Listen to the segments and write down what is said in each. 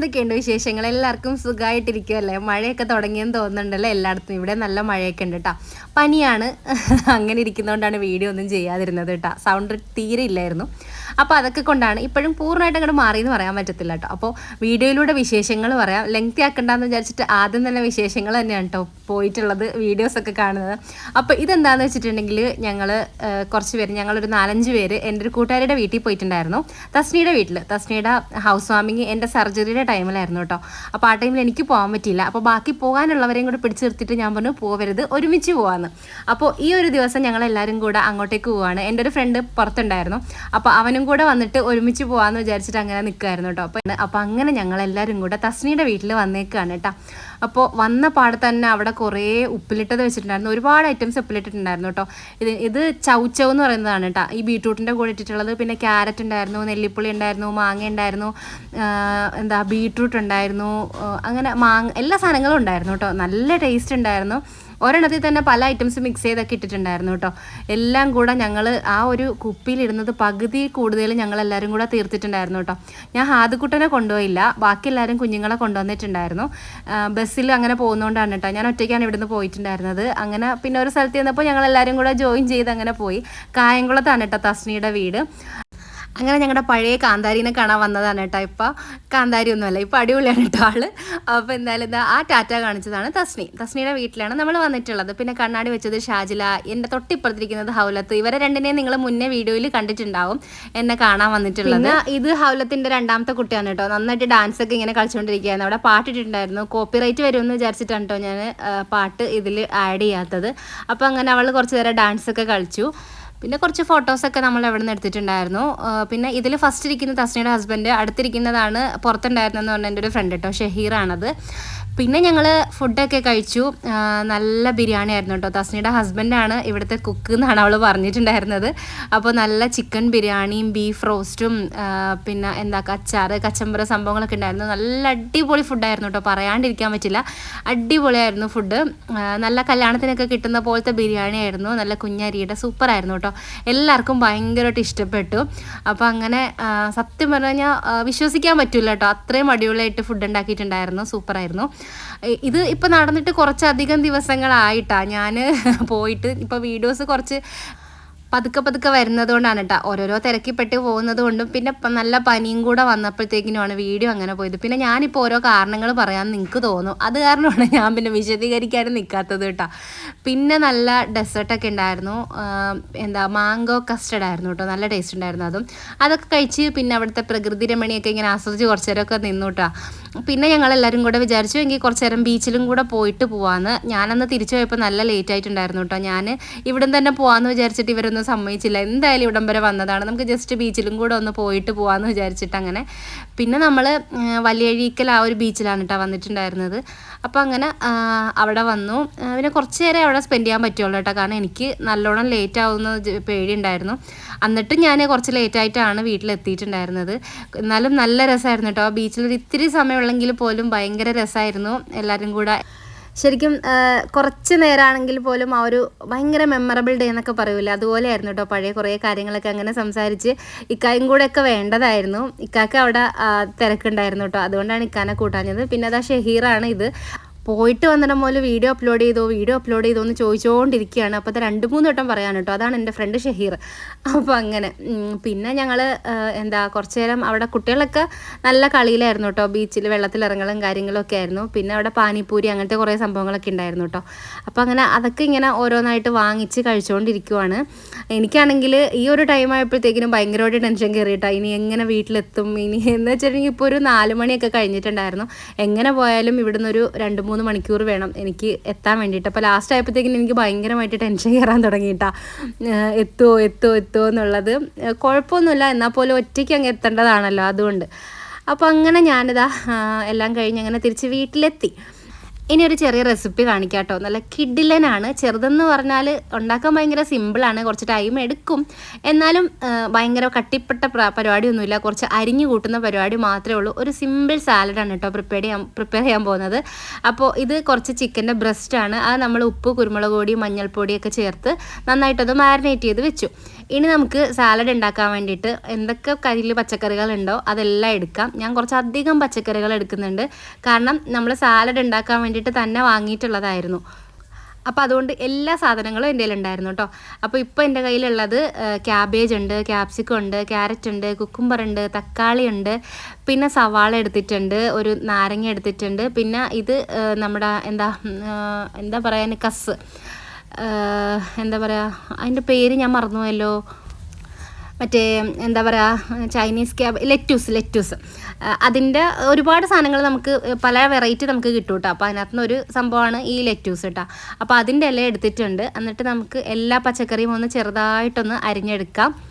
എന്തൊക്കെയുണ്ട് വിശേഷങ്ങൾ? എല്ലാവർക്കും സുഖമായിട്ടിരിക്കുമല്ലേ മഴയൊക്കെ തുടങ്ങിയെന്ന് തോന്നുന്നുണ്ടല്ലോ എല്ലായിടത്തും? ഇവിടെ നല്ല മഴയൊക്കെ ഉണ്ട് കേട്ടോ പനിയാണ്. അങ്ങനെ ഇരിക്കുന്നതുകൊണ്ടാണ് വീഡിയോ ഒന്നും ചെയ്യാതിരുന്നത് കേട്ടോ സൗണ്ട് തീരെ ഇല്ലായിരുന്നു. അപ്പോൾ അതൊക്കെ കൊണ്ടാണ് ഇപ്പോഴും പൂർണമായിട്ട് അങ്ങോട്ട് മാറിയെന്ന് പറയാൻ പറ്റത്തില്ല കേട്ടോ അപ്പോൾ വീഡിയോയിലൂടെ വിശേഷങ്ങൾ പറയാം. ലെങ്തി ആക്കണ്ടെന്ന് വിചാരിച്ചിട്ട് ആദ്യം തന്നെ വിശേഷങ്ങൾ തന്നെയാണ് കേട്ടോ പോയിട്ടുള്ളത് വീഡിയോസൊക്കെ കാണുന്നത്. അപ്പോൾ ഇതെന്താണെന്ന് വെച്ചിട്ടുണ്ടെങ്കിൽ ഞങ്ങൾ കുറച്ച് പേര് ഞങ്ങളൊരു നാലഞ്ച് പേര് എന്റെ ഒരു കൂട്ടുകാരുടെ വീട്ടിൽ പോയിട്ടുണ്ടായിരുന്നു. തസ്നിയുടെ വീട്ടിൽ തസ്നിയുടെ ഹൗസ് വാമിങ് എന്റെ സർജറിയുടെ ടൈമിലായിരുന്നു കേട്ടോ അപ്പോൾ ആ ടൈമിൽ എനിക്ക് പോകാൻ പറ്റിയില്ല. അപ്പോൾ ബാക്കി പോകാനുള്ളവരെയും കൂടെ പിടിച്ചു നിർത്തിയിട്ട് ഞാൻ പറഞ്ഞു പോവരുത് ഒരുമിച്ച് പോകാമെന്ന് അപ്പോൾ ഈ ഒരു ദിവസം ഞങ്ങൾ എല്ലാവരും കൂടെ അങ്ങോട്ടേക്ക് പോവാണ്. എന്റെ ഒരു ഫ്രണ്ട് പുറത്തുണ്ടായിരുന്നു. അപ്പോൾ അവനും കൂടെ വന്നിട്ട് ഒരുമിച്ച് പോകാമെന്ന് വിചാരിച്ചിട്ട് അങ്ങനെ നിൽക്കുമായിരുന്നു കേട്ടോ അപ്പോൾ അപ്പോൾ അങ്ങനെ ഞങ്ങൾ എല്ലാവരും കൂടെ തസ്നിയുടെ വീട്ടിൽ വന്നേക്കാണ് കേട്ടോ അപ്പോൾ വന്ന പാടെ തന്നെ അവിടെ കുറേ ഉപ്പിലിട്ടത് വെച്ചിട്ടുണ്ടായിരുന്നു. ഒരുപാട് ഐറ്റംസ് ഉപ്പിലിട്ടിട്ടുണ്ടായിരുന്നു കേട്ടോ ഇത് ഇത് ചൗച്ചവ് എന്ന് പറയുന്നതാണ് കേട്ടോ ഈ ബീട്രൂട്ടിന്റെ കൂടെ ഇട്ടിട്ടുള്ളത്. പിന്നെ ക്യാരറ്റ് ഉണ്ടായിരുന്നു നെല്ലിപ്പുളി ഉണ്ടായിരുന്നു മാങ്ങ ഉണ്ടായിരുന്നു എന്താ ബീട്രൂട്ട് ഉണ്ടായിരുന്നു അങ്ങനെ മാങ്ങ എല്ലാ സാധനങ്ങളും ഉണ്ടായിരുന്നു കേട്ടോ നല്ല ടേസ്റ്റ് ഉണ്ടായിരുന്നു. ഒരെണ്ണത്തിൽ തന്നെ പല ഐറ്റംസ് മിക്സ് ചെയ്തൊക്കെ ഇട്ടിട്ടുണ്ടായിരുന്നു കേട്ടോ. എല്ലാം കൂടെ ഞങ്ങൾ ആ ഒരു കുപ്പിയിലിടുന്നത് പകുതി കൂടുതൽ ഞങ്ങൾ എല്ലാവരും കൂടെ തീർത്തിട്ടുണ്ടായിരുന്നു കേട്ടോ. ഞാൻ ഹാദുക്കുട്ടനെ കൊണ്ടുപോയില്ല. ബാക്കി എല്ലാവരും കുഞ്ഞുങ്ങളെ കൊണ്ടുവന്നിട്ടുണ്ടായിരുന്നു. ബസ്സിൽ അങ്ങനെ പോകുന്നതുകൊണ്ടാണ് കേട്ടോ. ഞാൻ ഒറ്റയ്ക്കാണ് ഇവിടുന്ന് പോയിട്ടുണ്ടായിരുന്നത്. അങ്ങനെ പിന്നെ ഒരു സ്ഥലത്ത് ചെന്നപ്പോൾ ഞങ്ങൾ എല്ലാവരും കൂടെ ജോയിൻ ചെയ്ത് അങ്ങനെ പോയി. കായംകുളത്താണ് കേട്ടോ തസ്നിയുടെ വീട്. അങ്ങനെ ഞങ്ങളുടെ പഴയ കാന്താരിനെ കാണാൻ വന്നതാണ് കേട്ടോ ഇപ്പം. കാന്താരി ഒന്നുമല്ല ഇപ്പം അടിപൊളിയാണ് കേട്ടോ ആൾ. അപ്പോൾ എന്തായാലും ആ ടാറ്റ കാണിച്ചതാണ് തസ്നി തസ്നിയുടെ വീട്ടിലാണ് നമ്മൾ വന്നിട്ടുള്ളത്. പിന്നെ കണ്ണാടി വെച്ചത് ഷാജില എന്റെ തൊട്ടിപ്പുറത്തിരിക്കുന്നത് ഹൗലത്ത്. ഇവരെ രണ്ടിനെയും നിങ്ങൾ മുന്നേ വീഡിയോയിൽ കണ്ടിട്ടുണ്ടാവും എന്നെ കാണാൻ വന്നിട്ടുള്ളത്. ഇത് ഹൗലത്തിന്റെ രണ്ടാമത്തെ കുട്ടിയാണ് കേട്ടോ. നന്നായിട്ട് ഡാൻസ് ഒക്കെ ഇങ്ങനെ കളിച്ചുകൊണ്ടിരിക്കുകയായിരുന്നു അവിടെ പാട്ടിട്ടുണ്ടായിരുന്നു കോപ്പിറൈറ്റ് വരുമെന്ന് വിചാരിച്ചിട്ടാണ് കേട്ടോ ഞാൻ പാട്ട് ഇതിൽ ആഡ് ചെയ്യാത്തത്. അപ്പോൾ അങ്ങനെ അവൾ കുറച്ച് നേരം ഡാൻസ് ഒക്കെ കളിച്ചു. പിന്നെ കുറച്ച് ഫോട്ടോസൊക്കെ നമ്മൾ എവിടെ നിന്ന് എടുത്തിട്ടുണ്ടായിരുന്നു പിന്നെ ഇതിൽ ഫസ്റ്റ് ഇരിക്കുന്ന തസ്നയുടെ ഹസ്ബൻഡ് അടുത്തിരിക്കുന്നതാണ് പുറത്തുണ്ടായിരുന്നെന്ന് പറഞ്ഞ എന്റെ ഒരു ഫ്രണ്ട് കേട്ടോ ഷഹീറാണത്. പിന്നെ ഞങ്ങൾ ഫുഡൊക്കെ കഴിച്ചു. നല്ല ബിരിയാണി ആയിരുന്നു കേട്ടോ തസ്നയുടെ ഹസ്ബൻഡാണ് ഇവിടുത്തെ കുക്ക് എന്നാണ് അവൾ പറഞ്ഞിട്ടുണ്ടായിരുന്നത്. അപ്പോൾ നല്ല ചിക്കൻ ബിരിയാണിയും ബീഫ് റോസ്റ്റും പിന്നെ എന്താ അച്ചാറ് കച്ചമ്പറ സംഭവങ്ങളൊക്കെ ഉണ്ടായിരുന്നു. നല്ല അടിപൊളി ഫുഡായിരുന്നു കേട്ടോ പറയാണ്ടിരിക്കാൻ പറ്റില്ല. അടിപൊളിയായിരുന്നു ഫുഡ് നല്ല കല്യാണത്തിനൊക്കെ കിട്ടുന്ന പോലത്തെ ബിരിയാണി ആയിരുന്നു. നല്ല കുഞ്ഞരിയുടെ സൂപ്പർ ആയിരുന്നു കേട്ടോ എല്ലാവർക്കും ഭയങ്കരമായിട്ട് ഇഷ്ടപ്പെട്ടു. അപ്പോൾ അങ്ങനെ സത്യം പറഞ്ഞു കഴിഞ്ഞാൽ വിശ്വസിക്കാൻ പറ്റില്ല കേട്ടോ അത്രയും അടിപൊളിയായിട്ട് ഫുഡ് ഉണ്ടാക്കിയിട്ടുണ്ടായിരുന്നു. സൂപ്പറായിരുന്നു. ഇത് ഇപ്പോൾ നടന്നിട്ട് കുറച്ചധികം ദിവസങ്ങളായിട്ടാണ് ഞാൻ പോയിട്ട്. ഇപ്പോൾ വീഡിയോസ് കുറച്ച് പതുക്കെ പതുക്കെ വരുന്നതുകൊണ്ടാണ് കേട്ടോ ഓരോരോ തിരക്കിപ്പെട്ട് പോകുന്നത് കൊണ്ടും പിന്നെ നല്ല പനിയും കൂടെ വന്നപ്പോഴത്തേക്കിനുമാണ് വീഡിയോ അങ്ങനെ പോയത്. പിന്നെ ഞാനിപ്പോൾ ഓരോ കാരണങ്ങൾ പറയാൻ നിങ്ങൾക്ക് തോന്നും. അത് കാരണമാണ് ഞാൻ പിന്നെ വിശദീകരിക്കാനും നിൽക്കാത്തത് കേട്ടോ പിന്നെ നല്ല ഡെസേർട്ടൊക്കെ ഉണ്ടായിരുന്നു. എന്താ മാംഗോ കസ്റ്റഡ് ആയിരുന്നു കേട്ടോ നല്ല ടേസ്റ്റ് ഉണ്ടായിരുന്നു അതും. അതൊക്കെ കഴിച്ച് പിന്നെ അവിടുത്തെ പ്രകൃതി രമണിയൊക്കെ ഇങ്ങനെ ആസ്വദിച്ച് കുറച്ച് നേരമൊക്കെ നിന്നു കേട്ടോ പിന്നെ ഞങ്ങളെല്ലാവരും കൂടെ വിചാരിച്ചു എങ്കിൽ കുറച്ച് നേരം ബീച്ചിലും കൂടെ പോയിട്ട് പോവാന്ന്. ഞാനന്ന് തിരിച്ചു പോയപ്പോൾ നല്ല ലേറ്റ് ആയിട്ടുണ്ടായിരുന്നു കേട്ടോ ഞാൻ ഇവിടം തന്നെ പോവാന്ന് വിചാരിച്ചിട്ട് ഇവരൊന്നും സമ്മതിച്ചില്ല. എന്തായാലും ഇവിടം വരെ വന്നതാണ്. നമുക്ക് ജസ്റ്റ് ബീച്ചിലും കൂടെ ഒന്ന് പോയിട്ട് പോവാന്ന് വിചാരിച്ചിട്ട് അങ്ങനെ. പിന്നെ നമ്മൾ വലിയഴീക്കൽ ആ ഒരു ബീച്ചിലാണ് കേട്ടോ വന്നിട്ടുണ്ടായിരുന്നത്. അപ്പോൾ അങ്ങനെ അവിടെ വന്നു. പിന്നെ കുറച്ച് നേരം അവിടെ സ്പെൻഡ് ചെയ്യാൻ പറ്റുള്ളൂ കേട്ടോ കാരണം എനിക്ക് നല്ലോണം ലേറ്റ് ആവുന്ന പേടി പേടിയുണ്ടായിരുന്നു. എന്നിട്ട് ഞാൻ കുറച്ച് ലേറ്റ് ആയിട്ടാണ് വീട്ടിലെത്തിയിട്ടുണ്ടായിരുന്നത്. എന്നാലും നല്ല രസമായിരുന്നു കേട്ടോ ബീച്ചിൽ ഒരു ഇത്തിരി സമയമുള്ളെങ്കിൽ പോലും ഭയങ്കര രസമായിരുന്നു എല്ലാവരും കൂടെ. ശരിക്കും കുറച്ച് നേരമാണെങ്കിൽ പോലും ആ ഒരു ഭയങ്കര മെമ്മറബിൾ ഡേ എന്നൊക്കെ പറയൂല? അതുപോലെയായിരുന്നു കേട്ടോ പഴയ കുറേ കാര്യങ്ങളൊക്കെ അങ്ങനെ സംസാരിച്ച് ഇക്കായും കൂടെ ഒക്കെ വേണ്ടതായിരുന്നു. ഇക്കാക്ക് അവിടെ തിരക്കുണ്ടായിരുന്നു കേട്ടോ അതുകൊണ്ടാണ് ഇക്കാനെ കൂട്ടാഞ്ഞത്. പിന്നെ അതാ ഷഹീറാണ് ഇത്. പോയിട്ട് വന്നിടം പോലെ വീഡിയോ അപ്ലോഡ് ചെയ്തോ വീഡിയോ അപ്ലോഡ് ചെയ്തോ എന്ന് ചോദിച്ചുകൊണ്ടിരിക്കുകയാണ് അപ്പോൾ അത് രണ്ട് മൂന്ന് വട്ടം പറയാൻ കേട്ടോ. അതാണ് എന്റെ ഫ്രണ്ട് ഷഹീർ. അപ്പോൾ അങ്ങനെ. പിന്നെ ഞങ്ങൾ എന്താ കുറച്ച് നേരം അവിടെ കുട്ടികളൊക്കെ നല്ല കളിയിലായിരുന്നു കേട്ടോ. ബീച്ചിൽ വെള്ളത്തിൽ ഇറങ്ങലും കാര്യങ്ങളും ഒക്കെ ആയിരുന്നു. പിന്നെ അവിടെ പാനിപ്പൂരി അങ്ങനത്തെ കുറേ സംഭവങ്ങളൊക്കെ ഉണ്ടായിരുന്നു കേട്ടോ. അപ്പോൾ അങ്ങനെ അതൊക്കെ ഇങ്ങനെ ഓരോന്നായിട്ട് വാങ്ങിച്ച് കഴിച്ചുകൊണ്ടിരിക്കുവാണ് എനിക്കാണെങ്കിൽ ഈ ഒരു ടൈം ആയപ്പോഴത്തേക്കിനും ഭയങ്കരമായിട്ട് ടെൻഷൻ കയറിയിട്ടാ ഇനി എങ്ങനെ വീട്ടിലെത്തും? ഇനി എന്ന് വെച്ചിട്ടുണ്ടെങ്കിൽ ഇപ്പോൾ ഒരു നാല് മണിയൊക്കെ കഴിഞ്ഞിട്ടുണ്ടായിരുന്നു. എങ്ങനെ പോയാലും ഇവിടുന്ന് ഒരു രണ്ട് മൂന്ന് മണിക്കൂർ വേണം എനിക്ക് എത്താൻ വേണ്ടിയിട്ട്. അപ്പോൾ ലാസ്റ്റ് ആയപ്പോഴത്തേക്കിനും എനിക്ക് ഭയങ്കരമായിട്ട് ടെൻഷൻ കയറാൻ തുടങ്ങിയിട്ടാ. എത്തുമോ എത്തുമോ എത്തുമോ എന്നുള്ളത്. കുഴപ്പമൊന്നുമില്ല. എന്നാൽ പോലും ഒറ്റയ്ക്ക് അങ്ങ് എത്തേണ്ടതാണല്ലോ അതുകൊണ്ട്. അപ്പോൾ അങ്ങനെ ഞാനിതാ എല്ലാം കഴിഞ്ഞ് അങ്ങനെ തിരിച്ച് വീട്ടിലെത്തി. ഇനി ഒരു ചെറിയ റെസിപ്പി കാണിക്കാം കേട്ടോ നല്ല കിഡിലനാണ് ചെറുതെന്ന് പറഞ്ഞാൽ ഉണ്ടാക്കാൻ ഭയങ്കര സിമ്പിളാണ് കുറച്ച് ടൈം എടുക്കും. എന്നാലും ഭയങ്കര കട്ടിപ്പെട്ട പ്ര- പരിപാടിയൊന്നുമില്ല. കുറച്ച് അരിഞ്ഞു കൂട്ടുന്ന പരിപാടി മാത്രമേ ഉള്ളൂ. ഒരു സിമ്പിൾ സാലഡാണ് കേട്ടോ പ്രിപ്പയർ ചെയ്യാൻ പ്രിപ്പയർ ചെയ്യാൻ പോകുന്നത്. അപ്പോൾ ഇത് കുറച്ച് ചിക്കന്റെ ബ്രസ്റ്റാണ് അത് നമ്മൾ ഉപ്പ് കുരുമുളക് പൊടി മഞ്ഞൾപ്പൊടിയൊക്കെ ചേർത്ത് നന്നായിട്ടത് മാരിനേറ്റ് ചെയ്ത് വെച്ചു. ഇനി നമുക്ക് സാലഡ് ഉണ്ടാക്കാൻ വേണ്ടിയിട്ട് എന്തൊക്കെ കരിയിൽ പച്ചക്കറികൾ ഉണ്ടോ അതെല്ലാം എടുക്കാം. ഞാൻ കുറച്ചധികം പച്ചക്കറികൾ എടുക്കുന്നുണ്ട്. കാരണം നമ്മൾ സാലഡ് ഉണ്ടാക്കാൻ വേണ്ടിയിട്ട് തന്നെ വാങ്ങിയിട്ടുള്ളതായിരുന്നു. അപ്പോൾ അതുകൊണ്ട് എല്ലാ സാധനങ്ങളും എന്റെ കയ്യിലുണ്ടായിരുന്നു കേട്ടോ അപ്പോൾ ഇപ്പോൾ എന്റെ കയ്യിലുള്ളത് ക്യാബേജ് ഉണ്ട് ക്യാപ്സിക്കം ഉണ്ട് ക്യാരറ്റ് ഉണ്ട് കുക്കുംബർ ഉണ്ട് തക്കാളി ഉണ്ട് പിന്നെ സവാള എടുത്തിട്ടുണ്ട് ഒരു നാരങ്ങ എടുത്തിട്ടുണ്ട് പിന്നെ ഇത് നമ്മുടെ എന്താ എന്താ പറയാൻ കസ്. എന്താ പറയുക അതിന്റെ പേര് ഞാൻ മറന്നുപോയല്ലോ. മറ്റേ എന്താ പറയുക ചൈനീസ് ക്യാബ് ലെറ്റൂസ് ലെറ്റൂസ്. അതിന്റെ ഒരുപാട് സാധനങ്ങൾ നമുക്ക് പല വെറൈറ്റി നമുക്ക് കിട്ടും കേട്ടോ. അപ്പോൾ അതിനകത്തുനിന്ന് ഒരു സംഭവമാണ് ഈ ലെറ്റൂസ് കേട്ടോ. അപ്പോൾ അതിന്റെ ഇല എടുത്തിട്ടുണ്ട്. എന്നിട്ട് നമുക്ക് എല്ലാ പച്ചക്കറിയും ഒന്ന് ചെറുതായിട്ടൊന്ന് അരിഞ്ഞെടുക്കാം.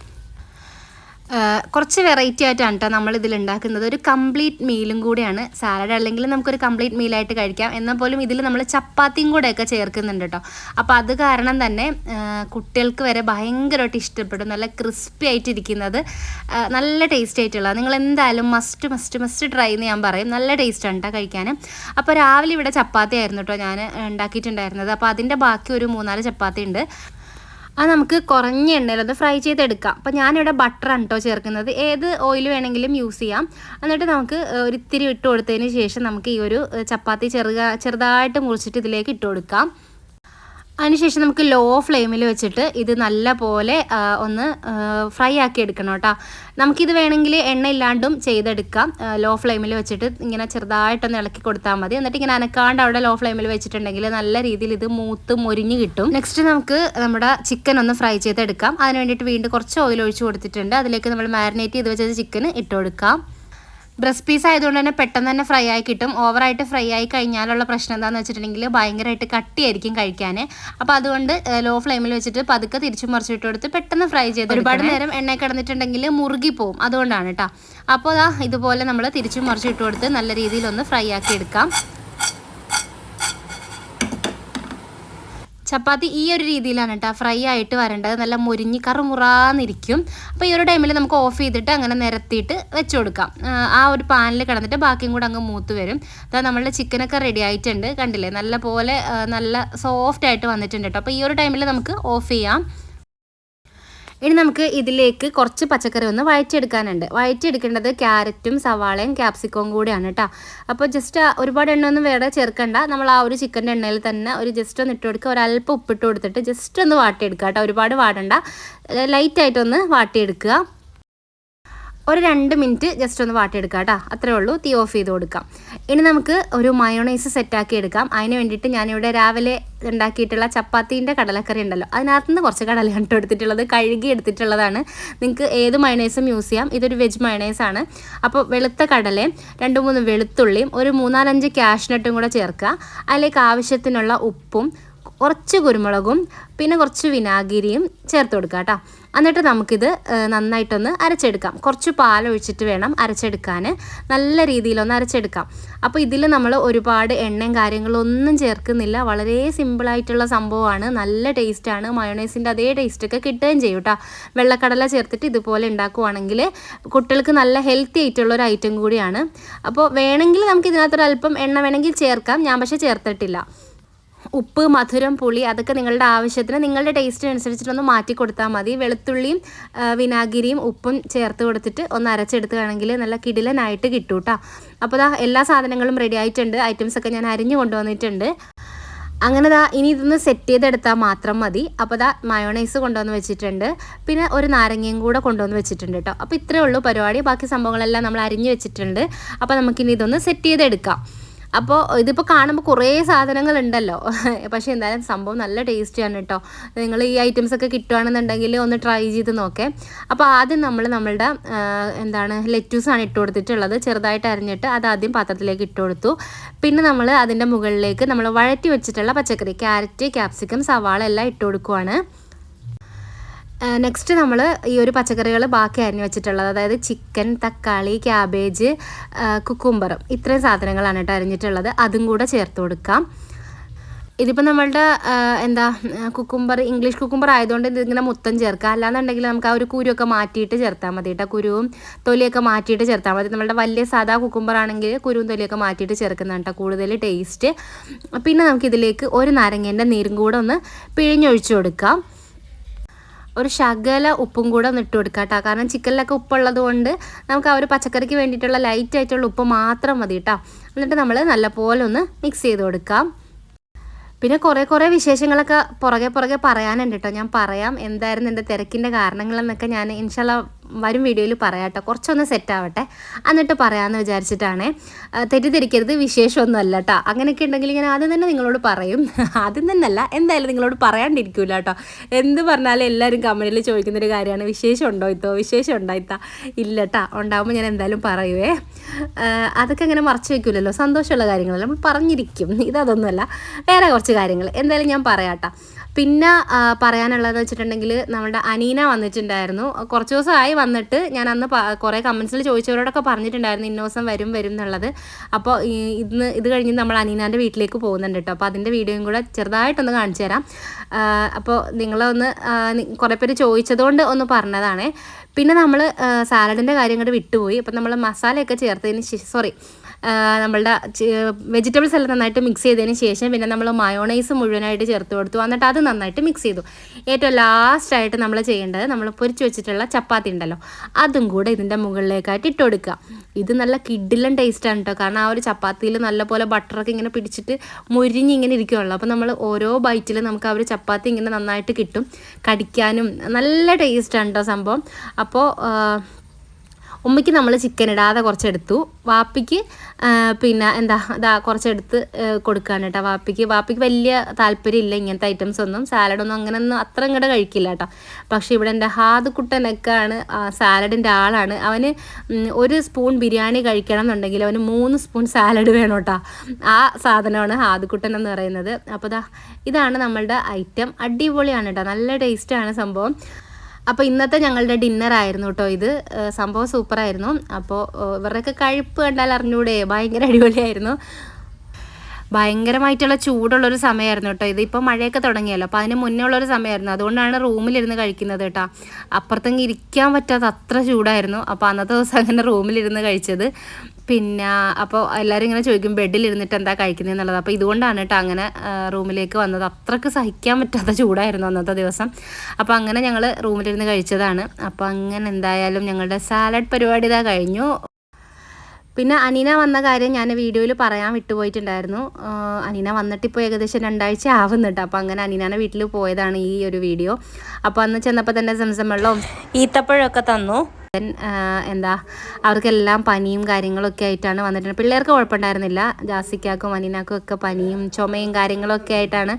കുറച്ച് വെറൈറ്റി ആയിട്ടാണ് കേട്ടോ നമ്മൾ ഇതിൽ ഉണ്ടാക്കുന്നത്. ഒരു കംപ്ലീറ്റ് മീലും കൂടിയാണ്. സാലഡ് അല്ലെങ്കിൽ നമുക്കൊരു കംപ്ലീറ്റ് മീലായിട്ട് കഴിക്കാം. എന്നാൽ പോലും ഇതിൽ നമ്മൾ ചപ്പാത്തിയും കൂടെയൊക്കെ ചേർക്കുന്നുണ്ട് കേട്ടോ അപ്പോൾ അത് കാരണം തന്നെ കുട്ടികൾക്ക് വരെ ഭയങ്കരമായിട്ട് ഇഷ്ടപ്പെടും. നല്ല ക്രിസ്പി ആയിട്ട് ഇരിക്കുന്നത് നല്ല ടേസ്റ്റ് ആയിട്ടുള്ള. നിങ്ങൾ എന്തായാലും മസ്റ്റ് മസ്റ്റ് മസ്റ്റ് ട്രൈ എന്ന് ഞാൻ പറയും. നല്ല ടേസ്റ്റാണ് കേട്ടോ കഴിക്കാൻ അപ്പോൾ രാവിലെ ഇവിടെ ചപ്പാത്തി ആയിരുന്നു കേട്ടോ ഞാൻ ഉണ്ടാക്കിയിട്ടുണ്ടായിരുന്നത്. അപ്പോൾ അതിന്റെ ബാക്കി ഒരു മൂന്നാൽ ചപ്പാത്തി ഉണ്ട് അത് നമുക്ക് കുറഞ്ഞ എണ്ണയിൽ ഒന്ന് ഫ്രൈ ചെയ്തെടുക്കാം. അപ്പോൾ ഞാനിവിടെ ബട്ടറാണ് കേട്ടോ ചേർക്കുന്നത്. ഏത് ഓയിൽ വേണമെങ്കിലും യൂസ് ചെയ്യാം. എന്നിട്ട് നമുക്ക് ഒരിത്തിരി ഇട്ട് കൊടുത്തതിന് ശേഷം നമുക്ക് ഈ ഒരു ചപ്പാത്തി ചെറുക ചെറുതായിട്ട് മുറിച്ചിട്ട് ഇതിലേക്ക് ഇട്ട് കൊടുക്കാം. അതിനുശേഷം നമുക്ക് ലോ ഫ്ലെയിമിൽ വെച്ചിട്ട് ഇത് നല്ല പോലെ ഒന്ന് ഫ്രൈ ആക്കി എടുക്കണം കേട്ടോ. നമുക്കിത് വേണമെങ്കിൽ എണ്ണ ഇല്ലാണ്ടും ചെയ്തെടുക്കാം. ലോ ഫ്ലെയിമിൽ വെച്ചിട്ട് ഇങ്ങനെ ചെറുതായിട്ടൊന്ന് ഇളക്കി കൊടുത്താൽ മതി. എന്നിട്ട് ഇങ്ങനെ അനക്കാണ്ട് അവിടെ ലോ ഫ്ലെയിമിൽ വെച്ചിട്ടുണ്ടെങ്കിൽ നല്ല രീതിയിൽ ഇത് മൂത്ത് മൊരിഞ്ഞ് കിട്ടും. നെക്സ്റ്റ് നമുക്ക് നമ്മുടെ ചിക്കൻ ഒന്ന് ഫ്രൈ ചെയ്തെടുക്കാം. അതിന് വേണ്ടിയിട്ട് വീണ്ടും കുറച്ച് ഓയിൽ ഒഴിച്ച് കൊടുത്തിട്ടുണ്ട്. അതിലേക്ക് നമ്മൾ മാരിനേറ്റ് ചെയ്ത് വെച്ചത് ചിക്കൻ ഇട്ട് കൊടുക്കാം. ബ്രസ്റ്റ് പീസ് ആയതുകൊണ്ട് തന്നെ പെട്ടെന്ന് തന്നെ ഫ്രൈ ആയി കിട്ടും. ഓവറായിട്ട് ഫ്രൈ ആയി കഴിഞ്ഞാലുള്ള പ്രശ്നം എന്താണെന്ന് വെച്ചിട്ടുണ്ടെങ്കിൽ ഭയങ്കരമായിട്ട് കട്ടിയായിരിക്കും കഴിക്കാൻ അപ്പോൾ അതുകൊണ്ട് ലോ ഫ്ലെയിമിൽ വെച്ചിട്ട് പതുക്കെ തിരിച്ചു മറിച്ചിട്ട് കൊടുത്ത് പെട്ടെന്ന് ഫ്രൈ ചെയ്ത് ഒരുപാട് നേരം എണ്ണ കിടന്നിട്ടുണ്ടെങ്കിൽ മുറുകി പോവും. അതുകൊണ്ടാണ് കേട്ടോ അപ്പോൾ ഇതുപോലെ നമ്മൾ തിരിച്ചു മറിച്ചിട്ട് കൊടുത്ത് നല്ല രീതിയിലൊന്ന് ഫ്രൈ ആക്കി എടുക്കാം. ചപ്പാത്തി ഈ ഒരു രീതിയിലാണ് കേട്ടോ ഫ്രൈ ആയിട്ട് വരേണ്ടത്. നല്ല മുരിഞ്ഞ് കറുമുറാന്നിരിക്കും. അപ്പോൾ ഈ ഒരു ടൈമിൽ നമുക്ക് ഓഫ് ചെയ്തിട്ട് അങ്ങനെ നിരത്തിയിട്ട് വെച്ച് കൊടുക്കാം. ആ ഒരു പാനിൽ കിടന്നിട്ട് ബാക്കിയും കൂടെ അങ്ങ് മൂത്ത് വരും. അതാ നമ്മളുടെ ചിക്കനൊക്കെ റെഡി ആയിട്ടുണ്ട്. കണ്ടില്ലേ? നല്ല പോലെ നല്ല സോഫ്റ്റ് ആയിട്ട് വന്നിട്ടുണ്ട് കേട്ടോ അപ്പോൾ ഈ ഒരു ടൈമിൽ നമുക്ക് ഓഫ് ചെയ്യാം. ഇനി നമുക്ക് ഇതിലേക്ക് കുറച്ച് പച്ചക്കറി ഒന്ന് വഴറ്റിയെടുക്കാനുണ്ട്. വഴറ്റിയെടുക്കേണ്ടത് ക്യാരറ്റും സവാളയും ക്യാപ്സിക്കവും കൂടിയാണ് കേട്ടോ. അപ്പോൾ ജസ്റ്റ് ഒരുപാട് എണ്ണ ഒന്നും വേറെ ചേർക്കണ്ട. നമ്മൾ ആ ഒരു ചിക്കന്റെ എണ്ണയിൽ തന്നെ ഒരു ജസ്റ്റ് ഒന്ന് ഇട്ട് കൊടുക്കുക. ഒരല്പം ഉപ്പിട്ട് കൊടുത്തിട്ട് ജസ്റ്റ് ഒന്ന് വാട്ടിയെടുക്കുക കേട്ടോ. ഒരുപാട് വാടണ്ട. ലൈറ്റായിട്ടൊന്ന് വാട്ടിയെടുക്കുക. ഒരു രണ്ട് മിനിറ്റ് ജസ്റ്റ് ഒന്ന് വാട്ടിയെടുക്കാം കേട്ടോ അത്രേ ഉള്ളൂ. തീ ഓഫ് ചെയ്ത് കൊടുക്കാം. ഇനി നമുക്ക് ഒരു മയോണൈസ് സെറ്റാക്കി എടുക്കാം. അതിന് വേണ്ടിയിട്ട് ഞാനിവിടെ രാവിലെ ഉണ്ടാക്കിയിട്ടുള്ള ചപ്പാത്തീന്റെ കടലക്കറി ഉണ്ടല്ലോ. അതിനകത്തുനിന്ന് കുറച്ച് കടല കണ്ടു എടുത്തിട്ടുള്ളത്. കഴുകി എടുത്തിട്ടുള്ളതാണ്. നിങ്ങൾക്ക് ഏത് മയണൈസും യൂസ് ചെയ്യാം. ഇതൊരു വെജ് മയണൈസാണ് അപ്പോൾ വെളുത്ത കടലയും രണ്ട് മൂന്ന് വെളുത്തുള്ളിയും ഒരു മൂന്നാലഞ്ച് ക്യാഷ്നട്ടും കൂടെ ചേർക്കുക. അതിലേക്ക് ആവശ്യത്തിനുള്ള ഉപ്പും കുറച്ച് കുരുമുളകും പിന്നെ കുറച്ച് വിനാഗിരിയും ചേർത്ത് കൊടുക്കുക കേട്ടോ എന്നിട്ട് നമുക്കിത് നന്നായിട്ടൊന്ന് അരച്ചെടുക്കാം. കുറച്ച് പാലൊഴിച്ചിട്ട് വേണം അരച്ചെടുക്കാൻ. നല്ല രീതിയിലൊന്ന് അരച്ചെടുക്കാം. അപ്പോൾ ഇതിൽ നമ്മൾ ഒരുപാട് എണ്ണയും കാര്യങ്ങളൊന്നും ചേർക്കുന്നില്ല. വളരെ സിമ്പിളായിട്ടുള്ള സംഭവമാണ്. നല്ല ടേസ്റ്റാണ്. മയോണൈസിന്റെ അതേ ടേസ്റ്റൊക്കെ കിട്ടുകയും ചെയ്യും കേട്ടോ വെള്ളക്കടല ചേർത്തിട്ട് ഇതുപോലെ ഉണ്ടാക്കുവാണെങ്കിൽ കുട്ടികൾക്ക് നല്ല ഹെൽത്തി ആയിട്ടുള്ള ഒരു ഐറ്റം കൂടിയാണ്. അപ്പോൾ വേണമെങ്കിൽ നമുക്ക് ഇതിനകത്തൊരു അല്പം എണ്ണ വേണമെങ്കിൽ ചേർക്കാം. ഞാൻ പക്ഷേ ചേർത്തിട്ടില്ല. ഉപ്പ് മധുരം പുളി അതൊക്കെ നിങ്ങളുടെ ആവശ്യത്തിന് നിങ്ങളുടെ ടേസ്റ്റിനനുസരിച്ചിട്ടൊന്ന് മാറ്റി കൊടുത്താൽ മതി. വെളുത്തുള്ളിയും വിനാഗിരിയും ഉപ്പും ചേർത്ത് കൊടുത്തിട്ട് ഒന്ന് അരച്ചെടുക്കുകയാണെങ്കിൽ നല്ല കിടിലനായിട്ട് കിട്ടും കേട്ടോ അപ്പോൾ ദാ എല്ലാ സാധനങ്ങളും റെഡി ആയിട്ടുണ്ട്. ഐറ്റംസൊക്കെ ഞാൻ അരിഞ്ഞു കൊണ്ടുവന്നിട്ടുണ്ട്. അങ്ങനെ ദാ ഇനി ഇതൊന്ന് സെറ്റ് ചെയ്തെടുത്താൽ മാത്രം മതി. അപ്പോൾ ദാ മയോണൈസ് കൊണ്ടുവന്ന് വെച്ചിട്ടുണ്ട്. പിന്നെ ഒരു നാരങ്ങയും കൂടെ കൊണ്ടുവന്ന് വെച്ചിട്ടുണ്ട് കേട്ടോ അപ്പോൾ ഇത്രയേ ഉള്ളൂ പരിപാടി. ബാക്കി സംഭവങ്ങളെല്ലാം നമ്മൾ അരിഞ്ഞു വെച്ചിട്ടുണ്ട്. അപ്പോൾ നമുക്കിനി ഇതൊന്ന് സെറ്റ് ചെയ്തെടുക്കാം. അപ്പോൾ ഇതിപ്പോൾ കാണുമ്പോൾ കുറേ സാധനങ്ങൾ ഉണ്ടല്ലോ പക്ഷേ എന്തായാലും സംഭവം നല്ല ടേസ്റ്റിയാണ് കേട്ടോ നിങ്ങൾ ഈ ഐറ്റംസ് ഒക്കെ കിട്ടുകയാണെന്നുണ്ടെങ്കിൽ ഒന്ന് ട്രൈ ചെയ്ത് നോക്കേ. അപ്പോൾ ആദ്യം നമ്മൾ നമ്മളുടെ എന്താണ് ലെറ്റൂസാണ് ഇട്ട് കൊടുത്തിട്ടുള്ളത്. ചെറുതായിട്ട് അരിഞ്ഞിട്ട് അത് ആദ്യം പാത്രത്തിലേക്ക് ഇട്ട് കൊടുത്തു. പിന്നെ നമ്മൾ അതിന്റെ മുകളിലേക്ക് നമ്മൾ വഴറ്റി വെച്ചിട്ടുള്ള പച്ചക്കറി ക്യാരറ്റ് ക്യാപ്സിക്കം സവാള എല്ലാം ഇട്ട് കൊടുക്കുവാണ്. നെക്സ്റ്റ് നമ്മൾ ഈ ഒരു പച്ചക്കറികൾ ബാക്കി അരിഞ്ഞു വെച്ചിട്ടുള്ളത്. അതായത് ചിക്കൻ തക്കാളി ക്യാബേജ് കുക്കുംബർ ഇത്രയും സാധനങ്ങളാണ് കേട്ടോ അരിഞ്ഞിട്ടുള്ളത്. അതും കൂടെ ചേർത്ത് കൊടുക്കാം. ഇതിപ്പോൾ നമ്മളുടെ എന്താ കുക്കുംബർ ഇംഗ്ലീഷ് കുക്കുംബർ ആയതുകൊണ്ട് ഇതിങ്ങനെ മുത്തം ചേർക്കുക അല്ലാന്നുണ്ടെങ്കിൽ നമുക്ക് ആ ഒരു കുരുവൊക്കെ മാറ്റിയിട്ട് ചേർത്താൽ മതി കേട്ടോ. കുരുവും തൊലിയൊക്കെ മാറ്റിയിട്ട് ചേർത്താൽ മതി. നമ്മളുടെ വലിയ സാധാ കുക്കുംബർ ആണെങ്കിൽ കുരുവും തൊലിയൊക്കെ മാറ്റിയിട്ട് ചേർക്കുന്നതാണ് കേട്ടോ കൂടുതൽ ടേസ്റ്റ് പിന്നെ നമുക്കിതിലേക്ക് ഒരു നാരങ്ങേന്റെ നീരും കൂടെ ഒന്ന് പിഴിഞ്ഞൊഴിച്ചു കൊടുക്കാം. ഒരു ശകല ഉപ്പും കൂടെ ഒന്ന് ഇട്ട് കൊടുക്കുക കേട്ടോ കാരണം ചിക്കനിലൊക്കെ ഉപ്പുള്ളത് കൊണ്ട് നമുക്ക് ആ ഒരു പച്ചക്കറിക്ക് വേണ്ടിയിട്ടുള്ള ലൈറ്റ് ആയിട്ടുള്ള ഉപ്പ് മാത്രം മതി കേട്ടോ എന്നിട്ട് നമ്മൾ നല്ലപോലെ ഒന്ന് മിക്സ് ചെയ്ത് കൊടുക്കാം. പിന്നെ കുറേ കുറേ വിശേഷങ്ങളൊക്കെ പുറകെ പുറകെ പറയാനുണ്ട് കേട്ടോ ഞാൻ പറയാം എന്തായിരുന്നു എന്റെ തിരക്കിന്റെ കാരണങ്ങളെന്നൊക്കെ ഞാൻ ഇൻഷാല്ല വരും വീഡിയോയിൽ പറയാട്ടോ. കുറച്ചൊന്ന് സെറ്റ് ആവട്ടെ എന്നിട്ട് പറയാമെന്ന് വിചാരിച്ചിട്ടാണ് തെറ്റിദ്ധരിക്കരുത് വിശേഷമൊന്നുമല്ല കേട്ടോ അങ്ങനെയൊക്കെ ഉണ്ടെങ്കിൽ ഞാൻ ആദ്യം തന്നെ നിങ്ങളോട് പറയും. ആദ്യം തന്നെ അല്ല എന്തായാലും നിങ്ങളോട് പറയാണ്ടിരിക്കില്ല കേട്ടോ എന്ത് പറഞ്ഞാലും എല്ലാവരും കമന്റിൽ ചോദിക്കുന്നൊരു കാര്യമാണ് വിശേഷം ഉണ്ടോ ഇത്തോ? വിശേഷം ഉണ്ടായിത്താ ഇല്ല കേട്ടോ ഉണ്ടാകുമ്പോൾ ഞാൻ എന്തായാലും പറയുവേ. അതൊക്കെ അങ്ങനെ മറച്ചു വെക്കില്ലല്ലോ സന്തോഷമുള്ള കാര്യങ്ങളല്ല നമ്മൾ പറഞ്ഞിരിക്കും. ഇതൊന്നുമല്ല വേറെ കുറച്ച് കാര്യങ്ങൾ. എന്തായാലും ഞാൻ പറയാം കേട്ടോ പിന്നെ പറയാനുള്ളത് വെച്ചിട്ടുണ്ടെങ്കിൽ നമ്മുടെ അനീന വന്നിട്ടുണ്ടായിരുന്നു. കുറച്ച് ദിവസമായി വന്നിട്ട് ഞാൻ അന്ന് കുറേ കമൻസിൽ ചോദിച്ചവരോടൊക്കെ പറഞ്ഞിട്ടുണ്ടായിരുന്നു ഇന്ന ദിവസം വരും വരും എന്നുള്ളത്. അപ്പോൾ ഇന്ന് ഇത് കഴിഞ്ഞ് നമ്മൾ അനീനാന്റെ വീട്ടിലേക്ക് പോകുന്നുണ്ട് കേട്ടോ. അപ്പോൾ അതിന്റെ വീഡിയോയും കൂടെ ചെറുതായിട്ടൊന്ന് കാണിച്ചു തരാം. അപ്പോൾ നിങ്ങളൊന്ന് കുറേ പേര് ചോദിച്ചതുകൊണ്ട് ഒന്ന് പറഞ്ഞതാണേ. പിന്നെ നമ്മൾ സാലഡിന്റെ കാര്യം കൂടെ വിട്ടുപോയി. അപ്പോൾ നമ്മൾ മസാലയൊക്കെ ചേർത്തതിന് സോറി നമ്മളുടെ വെജിറ്റബിൾസ് എല്ലാം നന്നായിട്ട് മിക്സ് ചെയ്തതിന് ശേഷം പിന്നെ നമ്മൾ മയോണൈസ് മുഴുവനായിട്ട് ചേർത്ത് കൊടുത്തു. എന്നിട്ട് അത് നന്നായിട്ട് മിക്സ് ചെയ്തു. ഏറ്റവും ലാസ്റ്റായിട്ട് നമ്മൾ ചെയ്യേണ്ടത് നമ്മൾ പൊരിച്ച് വെച്ചിട്ടുള്ള ചപ്പാത്തി ഉണ്ടല്ലോ അതും കൂടെ ഇതിന്റെ മുകളിലേക്കായിട്ട് ഇട്ട് കൊടുക്കുക. ഇത് നല്ല കിഡിലൻ ടേസ്റ്റാണ് കേട്ടോ കാരണം ആ ഒരു ചപ്പാത്തിയിൽ നല്ലപോലെ ബട്ടറൊക്കെ ഇങ്ങനെ പിടിച്ചിട്ട് മുരിഞ്ഞ് ഇങ്ങനെ ഇരിക്കുകയുള്ളൂ അപ്പോൾ നമ്മൾ ഓരോ ബൈറ്റിലും നമുക്ക് ആ ഒരു ചപ്പാത്തി ഇങ്ങനെ നന്നായിട്ട് കിട്ടും. കടിക്കാനും നല്ല ടേസ്റ്റാണ് കേട്ടോ സംഭവം. അപ്പോൾ ഉമ്മയ്ക്ക് നമ്മൾ ചിക്കൻ ഇടാതെ കുറച്ചെടുത്തു. വാപ്പിക്ക് പിന്നെ എന്താ ഇതാ കുറച്ചെടുത്ത് കൊടുക്കുകയാണ് കേട്ടോ വാപ്പിക്ക്. വാപ്പിക്ക് വലിയ താല്പര്യമില്ല ഇങ്ങനത്തെ ഐറ്റംസ് ഒന്നും. സാലഡൊന്നും അങ്ങനെയൊന്നും അത്ര ഇങ്ങോട്ട് കഴിക്കില്ല കേട്ടോ. പക്ഷേ ഇവിടെ എന്റെ ഹാദുക്കുട്ടനൊക്കെയാണ് സാലഡിന്റെ ആളാണ്. അവന് ഒരു സ്പൂൺ ബിരിയാണി കഴിക്കണം എന്നുണ്ടെങ്കിൽ അവന് മൂന്ന് സ്പൂൺ സാലഡ് വേണം കേട്ടോ. ആ സാധനമാണ് ഹാദുക്കുട്ടൻ എന്ന് പറയുന്നത്. അപ്പോൾ ഇതാ ഇതാണ് നമ്മളുടെ ഐറ്റം അടിപൊളിയാണ് കേട്ടോ. നല്ല ടേസ്റ്റാണ് സംഭവം. അപ്പോൾ ഇന്നത്തെ ഞങ്ങളുടെ ഡിന്നർ ആയിരുന്നു കേട്ടോ ഇത്. സംഭവം സൂപ്പറായിരുന്നു അപ്പോൾ ഇവരുടെയൊക്കെ കഴിപ്പ് കണ്ടാൽ അറിഞ്ഞൂടെ ഭയങ്കര അടിപൊളിയായിരുന്നു. ഭയങ്കരമായിട്ടുള്ള ചൂടുള്ള ഒരു സമയമായിരുന്നു കേട്ടോ. ഇത് ഇപ്പോൾ മഴയൊക്കെ തുടങ്ങിയല്ലോ. അപ്പോൾ അതിന് മുന്നേ ഉള്ളൊരു സമയമായിരുന്നു. അതുകൊണ്ടാണ് റൂമിലിരുന്ന് കഴിക്കുന്നത് കേട്ടോ. അപ്പുറത്തെങ്കിൽ ഇരിക്കാൻ പറ്റാത്ത അത്ര ചൂടായിരുന്നു. അപ്പോൾ അന്നത്തെ ദിവസം അങ്ങനെ റൂമിലിരുന്ന് കഴിച്ചത്. പിന്നെ അപ്പോൾ എല്ലാവരും ഇങ്ങനെ ചോദിക്കും ബെഡിലിരുന്നിട്ട് എന്താ കഴിക്കുന്നത് എന്നുള്ളത്? അപ്പോൾ ഇതുകൊണ്ടാണ് കേട്ടോ അങ്ങനെ റൂമിലേക്ക് വന്നത്. അത്രയ്ക്ക് സഹിക്കാൻ പറ്റാത്ത ചൂടായിരുന്നു അന്നത്തെ ദിവസം. അപ്പോൾ അങ്ങനെ ഞങ്ങൾ റൂമിലിരുന്ന് കഴിച്ചതാണ്. അപ്പോൾ അങ്ങനെ എന്തായാലും ഞങ്ങളുടെ സാലഡ് പരിപാടി ഇതാ കഴിഞ്ഞു. പിന്നെ അനീന വന്ന കാര്യം ഞാൻ വീഡിയോയിൽ പറയാൻ വിട്ടുപോയിട്ടുണ്ടായിരുന്നു. അനീന വന്നിട്ട് ഇപ്പോൾ ഏകദേശം രണ്ടാഴ്ച ആവുന്നുണ്ട്. അപ്പോൾ അങ്ങനെ അനീനാനെ വീട്ടിൽ പോയതാണ് ഈ ഒരു വീഡിയോ. അപ്പോൾ അന്ന് ചെന്നപ്പോൾ തന്നെ സംസം വെള്ളവും ഈത്തപ്പഴമൊക്കെ തന്നു. എന്താ അവർക്കെല്ലാം പനിയും കാര്യങ്ങളൊക്കെ ആയിട്ടാണ് വന്നിട്ടുണ്ട്. പിള്ളേർക്ക് കുഴപ്പമുണ്ടായിരുന്നില്ല. ജാസിക്കാക്കും അനീനാക്കും ഒക്കെ പനിയും ചുമയും കാര്യങ്ങളൊക്കെ ആയിട്ടാണ്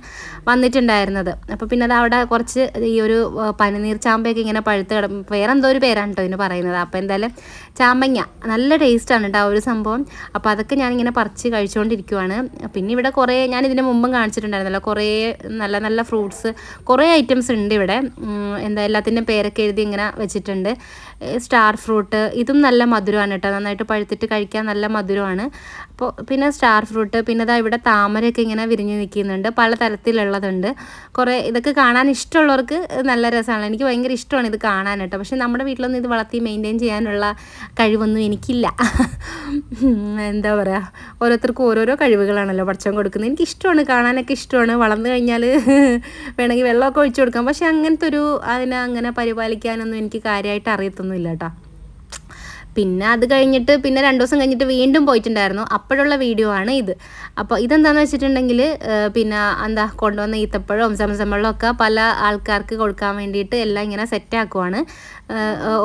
വന്നിട്ടുണ്ടായിരുന്നത്. അപ്പോൾ പിന്നെ അത് അവിടെ കുറച്ച് ഈ ഒരു പനിനീർ ചാമ്പയൊക്കെ ഇങ്ങനെ പഴുത്ത് കിട വേറെ എന്തോ ഒരു പേരാണ് കേട്ടോ ഇതിന് പറയുന്നത്. അപ്പോൾ എന്തായാലും ചാമ്പങ്ങ നല്ല ടേസ്റ്റാണ് കേട്ടോ ആ ഒരു സംഭവം. അപ്പോൾ അതൊക്കെ ഞാനിങ്ങനെ പറിച്ച് കഴിച്ചുകൊണ്ടിരിക്കുവാണ് പിന്നെ ഇവിടെ കുറേ ഞാൻ ഇതിന് മുമ്പും കാണിച്ചിട്ടുണ്ടായിരുന്നല്ലോ കുറേ നല്ല നല്ല ഫ്രൂട്ട്സ് കുറേ ഐറ്റംസ് ഉണ്ട് ഇവിടെ. എന്താ എല്ലാത്തിന്റെയും പേരൊക്കെ എഴുതി ഇങ്ങനെ വെച്ചിട്ടുണ്ട്. സ്റ്റാർ ഫ്രൂട്ട് ഇതും നല്ല മധുരമാണ് കേട്ടോ. നന്നായിട്ട് പഴുത്തിട്ട് കഴിക്കാൻ നല്ല മധുരമാണ്. അപ്പോൾ പിന്നെ സ്റ്റാർ ഫ്രൂട്ട് പിന്നെ ഇതാ ഇവിടെ താമരയൊക്കെ ഇങ്ങനെ വിരിഞ്ഞ് നിൽക്കുന്നുണ്ട് പല തരത്തിലുള്ളതുണ്ട് കുറേ ഇതൊക്കെ കാണാൻ ഇഷ്ടമുള്ളവർക്ക് നല്ല രസമാണ്. എനിക്ക് ഭയങ്കര ഇഷ്ടമാണ് ഇത് കാണാൻ കേട്ടോ പക്ഷേ നമ്മുടെ വീട്ടിലൊന്നും ഇത് വളർത്തി മെയിന്റെയിൻ ചെയ്യാനുള്ള കഴിവൊന്നും എനിക്കില്ല. എന്താ പറയുക ഓരോരുത്തർക്കും ഓരോരോ കഴിവുകളാണല്ലോ പഠിച്ചം കൊടുക്കുന്നത്. എനിക്ക് ഇഷ്ടമാണ് കാണാനൊക്കെ ഇഷ്ടമാണ്. വളർന്നു കഴിഞ്ഞാൽ വേണമെങ്കിൽ വെള്ളമൊക്കെ ഒഴിച്ചു കൊടുക്കാം. പക്ഷേ അങ്ങനത്തെ ഒരു അതിനെ അങ്ങനെ പരിപാലിക്കാനൊന്നും എനിക്ക് കാര്യമായിട്ട് അറിയത്തൊന്നുമില്ല കേട്ടോ. പിന്നെ അത് കഴിഞ്ഞിട്ട് പിന്നെ രണ്ട് ദിവസം കഴിഞ്ഞിട്ട് വീണ്ടും പോയിട്ടുണ്ടായിരുന്നു. അപ്പോഴുള്ള വീഡിയോ ആണ് ഇത്. അപ്പോൾ ഇതെന്താണെന്ന് വെച്ചിട്ടുണ്ടെങ്കിൽ പിന്നെ എന്താ കൊണ്ടുവന്ന ഈത്തപ്പഴവും സംസമ്പഴവും ഒക്കെ പല ആൾക്കാർക്ക് കൊടുക്കാൻ വേണ്ടിയിട്ട് എല്ലാം ഇങ്ങനെ സെറ്റാക്കുവാണ്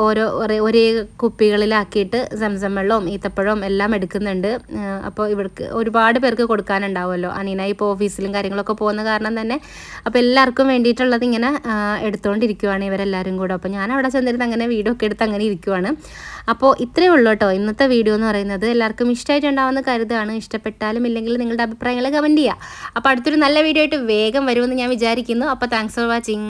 ഓരോ ഒരേ കുപ്പികളിലാക്കിയിട്ട് സംസം വെള്ളവും ഈത്തപ്പഴവും എല്ലാം എടുക്കുന്നുണ്ട്. അപ്പോൾ ഇവർക്ക് ഒരുപാട് പേർക്ക് കൊടുക്കാനുണ്ടാവുമല്ലോ. അനീന ഇപ്പോൾ ഓഫീസിലും കാര്യങ്ങളൊക്കെ പോകുന്ന കാരണം തന്നെ അപ്പോൾ എല്ലാവർക്കും വേണ്ടിയിട്ടുള്ളത് ഇങ്ങനെ എടുത്തുകൊണ്ടിരിക്കുവാണ് ഇവരെല്ലാവരും കൂടെ. അപ്പോൾ ഞാൻ അവിടെ ചെന്നിരുന്ന് അങ്ങനെ വീഡിയോ ഒക്കെ എടുത്ത് അങ്ങനെ ഇരിക്കുവാണ്. അപ്പോൾ ഇത്രയേ ഉള്ളൂ കേട്ടോ ഇന്നത്തെ വീഡിയോ എന്ന് പറയുന്നത്. എല്ലാവർക്കും ഇഷ്ടമായിട്ടുണ്ടാവുന്ന കരുതാണ് ഇഷ്ടപ്പെട്ടാലും ഇല്ലെങ്കിൽ നിങ്ങളുടെ അഭിപ്രായങ്ങൾ കമന്റ് ചെയ്യുക. അപ്പോൾ അടുത്തൊരു നല്ല വീഡിയോ ആയിട്ട് വേഗം വരുമെന്ന് ഞാൻ വിചാരിക്കുന്നു. അപ്പോൾ താങ്ക്സ് ഫോർ വാച്ചിങ്